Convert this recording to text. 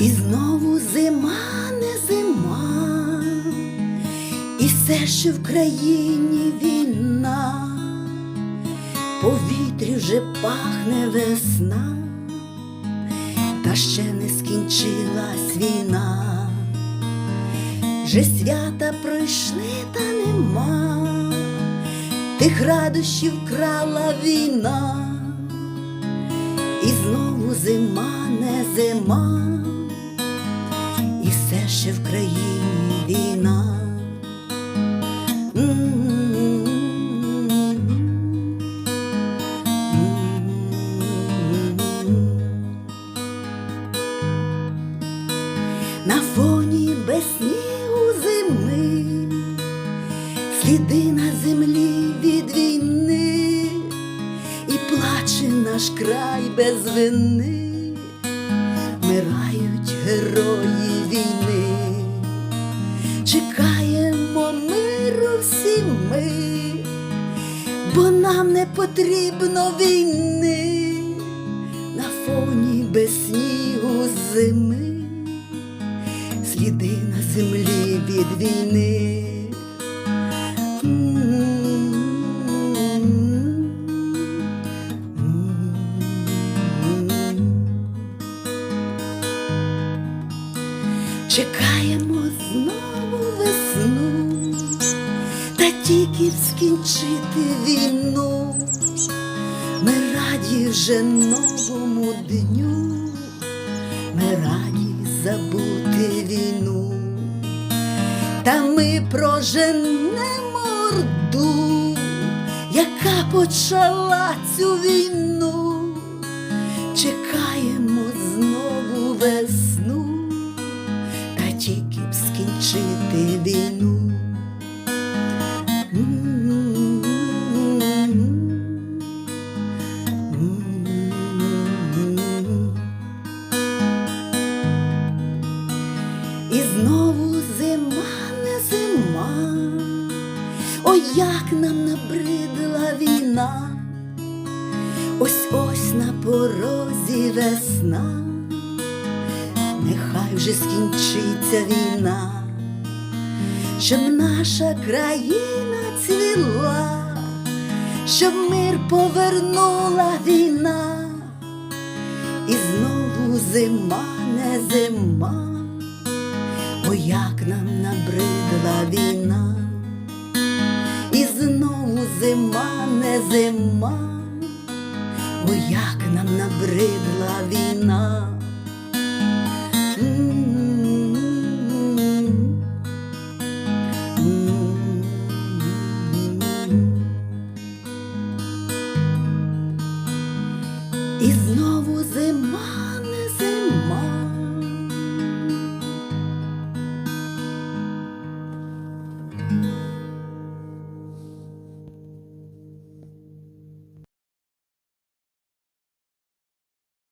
І знову зима не зима, і все ще в країні війна, повітрі вже пахне весна, та ще не скінчилась війна, вже свята пройшли, та нема, тих радощів крала війна, і знову зима не зима і ще в країні війна. На фоні без снігу зими, сліди на землі від війни, і плаче наш край без вини, герої війни, чекаємо миру всі ми, бо нам не потрібно війни на фоні без снігу зими сліди на землі від війни. Чекаємо тільки скінчити війну. Ми раді вже новому дню ми раді забути війну, та ми проженемо орду, яка почала цю війну, чекаємо знову весну, та тільки б скінчити війну. Зима не зима, ой, як нам набридла війна, ось ось на порозі весна, нехай вже скінчиться війна, щоб наша країна цвіла, щоб мир повернула війна, і знову зима не зима. Ой, як нам набридла війна, і знову зима не зима, ой, як нам набридла війна. І знову зима.